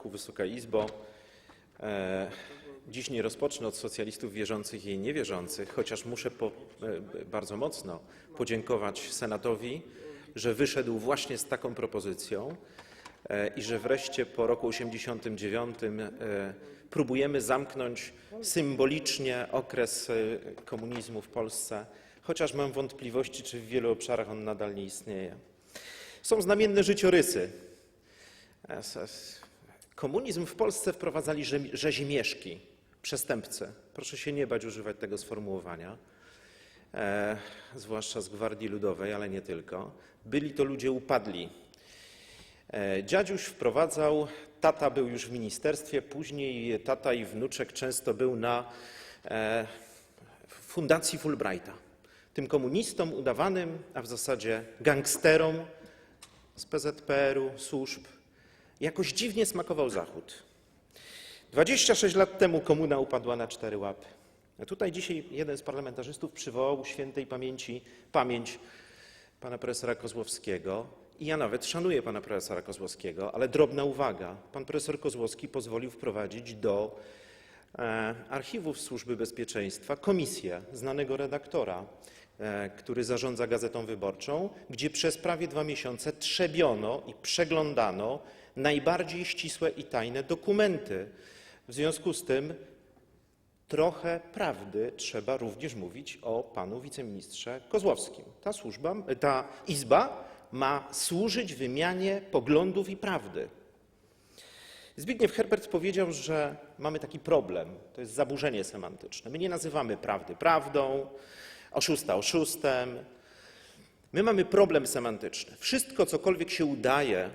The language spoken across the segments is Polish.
Marszałku, Wysoka Izbo! E, Dziś nie rozpocznę od socjalistów wierzących i niewierzących, chociaż muszę po, e, bardzo mocno podziękować Senatowi, że wyszedł właśnie z taką propozycją e, i że wreszcie po roku 89 e, próbujemy zamknąć symbolicznie okres komunizmu w Polsce, chociaż mam wątpliwości, czy w wielu obszarach on nadal nie istnieje. Są znamienne życiorysy. Komunizm w Polsce wprowadzali rzezimieszki, przestępcy. Proszę się nie bać używać tego sformułowania, e, zwłaszcza z Gwardii Ludowej, ale nie tylko. Byli to ludzie upadli. E, dziadziuś wprowadzał, tata był już w ministerstwie, później tata i wnuczek często był na e, fundacji Fulbrighta. Tym komunistom udawanym, a w zasadzie gangsterom z PZPR-u, służb, jakoś dziwnie smakował Zachód. 26 lat temu komuna upadła na cztery łapy. A tutaj dzisiaj jeden z parlamentarzystów przywołał świętej pamięci pamięć pana profesora Kozłowskiego. I ja nawet szanuję pana profesora Kozłowskiego, ale drobna uwaga. Pan profesor Kozłowski pozwolił wprowadzić do archiwów Służby Bezpieczeństwa komisję znanego redaktora, e, który zarządza Gazetą Wyborczą, gdzie przez prawie dwa miesiące trzebiono i przeglądano najbardziej ścisłe i tajne dokumenty. W związku z tym trochę prawdy trzeba również mówić o panu wiceministrze Kozłowskim. Ta służba, ta izba ma służyć wymianie poglądów i prawdy. Zbigniew Herbert powiedział, że mamy taki problem, to jest zaburzenie semantyczne. My nie nazywamy prawdy prawdą, oszusta oszustem. My mamy problem semantyczny. Wszystko, cokolwiek się udaje,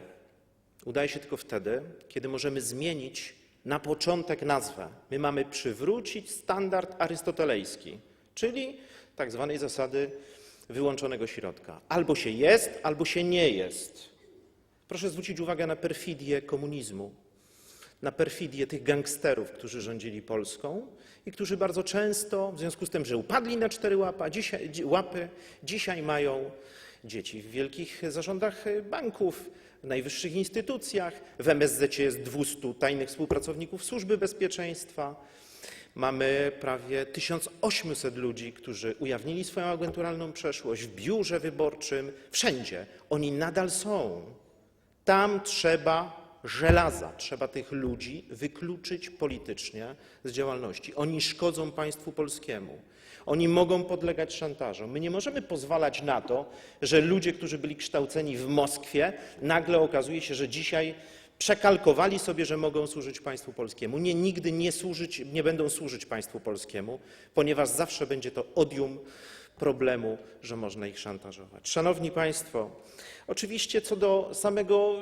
udaje się tylko wtedy, kiedy możemy zmienić na początek nazwę. My mamy przywrócić standard arystotelejski, czyli tak zwanej zasady wyłączonego środka. Albo się jest, albo się nie jest. Proszę zwrócić uwagę na perfidię komunizmu, na perfidię tych gangsterów, którzy rządzili Polską i którzy bardzo często, w związku z tym, że upadli na cztery łapa, dzisiaj, dzi- łapy, dzisiaj mają dzieci w wielkich zarządach banków, w najwyższych instytucjach. W MSZ jest 200 tajnych współpracowników Służby Bezpieczeństwa. Mamy prawie 1800 ludzi, którzy ujawnili swoją agenturalną przeszłość w biurze wyborczym, wszędzie. Oni nadal są. Tam trzeba żelaza, trzeba tych ludzi wykluczyć politycznie z działalności. Oni szkodzą państwu polskiemu. Oni mogą podlegać szantażom. My nie możemy pozwalać na to, że ludzie, którzy byli kształceni w Moskwie, nagle okazuje się, że dzisiaj przekalkowali sobie, że mogą służyć państwu polskiemu. Nie, nigdy nie, służyć, nie będą służyć państwu polskiemu, ponieważ zawsze będzie to odium problemu, że można ich szantażować. Szanowni Państwo, oczywiście co do samego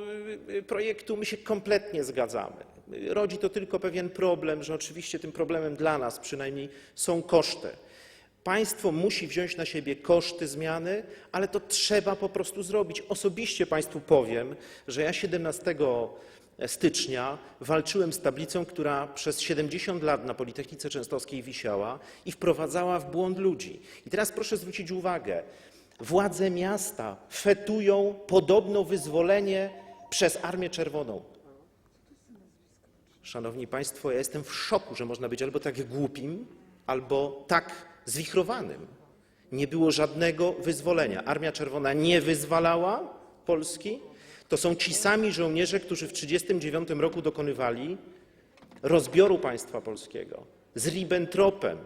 y, y, projektu my się kompletnie zgadzamy. Rodzi to tylko pewien problem, że oczywiście tym problemem dla nas przynajmniej są koszty. Państwo musi wziąć na siebie koszty zmiany, ale to trzeba po prostu zrobić. Osobiście Państwu powiem, że ja 17 stycznia walczyłem z tablicą, która przez 70 lat na Politechnice Częstochowskiej wisiała i wprowadzała w błąd ludzi. I teraz proszę zwrócić uwagę, władze miasta fetują podobno wyzwolenie przez Armię Czerwoną. Szanowni Państwo, ja jestem w szoku, że można być albo tak głupim, albo tak zwichrowanym. Nie było żadnego wyzwolenia. Armia Czerwona nie wyzwalała Polski. To są ci sami żołnierze, którzy w 1939 roku dokonywali rozbioru państwa polskiego z Ribbentropem.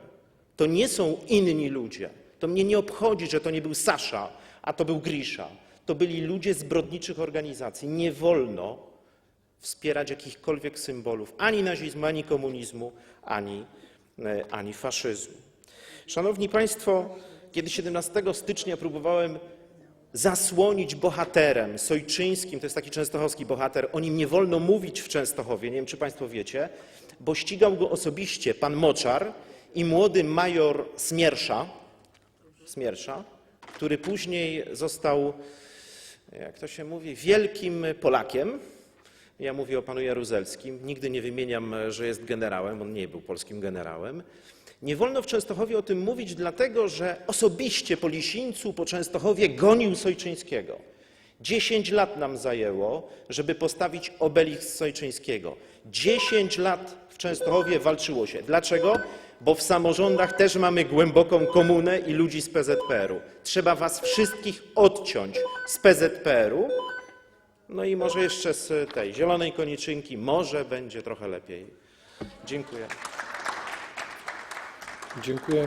To nie są inni ludzie. To mnie nie obchodzi, że to nie był Sasza, a to był Grisza. To byli ludzie zbrodniczych organizacji. Nie wolno wspierać jakichkolwiek symbolów ani nazizmu, ani komunizmu, ani, e, ani faszyzmu. Szanowni Państwo, kiedy 17 stycznia próbowałem zasłonić bohaterem Sojczyńskim, to jest taki częstochowski bohater, o nim nie wolno mówić w Częstochowie, nie wiem czy Państwo wiecie, bo ścigał go osobiście pan Moczar i młody major Smiersza, Smiersza który później został, jak to się mówi, wielkim Polakiem, ja mówię o panu Jaruzelskim. Nigdy nie wymieniam, że jest generałem, on nie był polskim generałem. Nie wolno w Częstochowie o tym mówić, dlatego że osobiście po Lisińcu, po Częstochowie gonił Sojczyńskiego. 10 lat nam zajęło, żeby postawić obelisk Sojczyńskiego. 10 lat w Częstochowie walczyło się. Dlaczego? Bo w samorządach też mamy głęboką komunę i ludzi z PZPR-u. Trzeba was wszystkich odciąć z PZPR-u, no i może jeszcze z tej zielonej koniczynki, może będzie trochę lepiej. Dziękuję. Dziękuję.